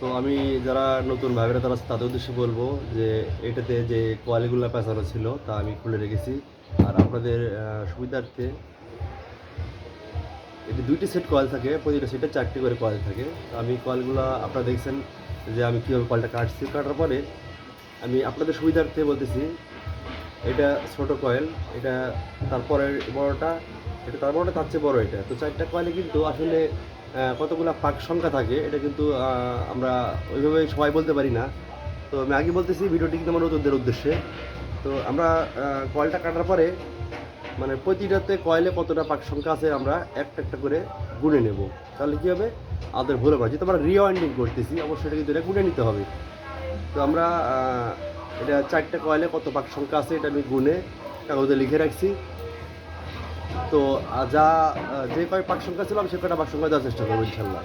তো আমি যারা নতুন ভাইবেরা তারা তাদের উদ্দেশ্যে বলব যে এটাতে যে কোয়ালিগুলো পেঁচানো ছিল, তা আমি খুলে রেখেছি। আর আপনাদের সুবিধার্থে এটি দুইটি সেট কয়েল থাকে, প্রতিটা সেটে চারটি করে কয়েল থাকে। আমি কয়েলগুলো আপনারা দেখছেন যে আমি কীভাবে কয়েলটা কাটছি। কাটার পরে আমি আপনাদের সুবিধার্থে বলতেছি, এটা ছোট কয়েল এটা তারপরে বড়টা, এটা তার বড়টা তার চেয়ে বড় এটা। তো চারটা কয়েলে কিন্তু আসলে কতগুলো পাক সংখ্যা থাকে, এটা কিন্তু আমরা ওইভাবে সবাই বলতে পারি না। তো আমি আগে বলতেছি, ভিডিওটি কিন্তু আমার নতুনদের উদ্দেশ্যে। তো আমরা কয়েলটা কাটার পরে মানে প্রতিটাতে কয়েলে কতটা পাক সংখ্যা আছে, আমরা একটা একটা করে গুনে নেব। তাহলে কী হবে? আমাদের ভুল হবে। যেহেতু আমরা রিওয়াইন্ডিং করতেছি, অবশ্যই এটা কিন্তু এটা গুনে নিতে হবে। তো আমরা এটা চারটে কয়েলে কত পাক সংখ্যা আছে, এটা আমি গুনে কাগজে লিখে রাখছি। তো যা যে কয় পাক সংখ্যা ছিল আমি সে কয়টা পাক সংখ্যা দেওয়ার চেষ্টা করব, ইনশাল্লাহ।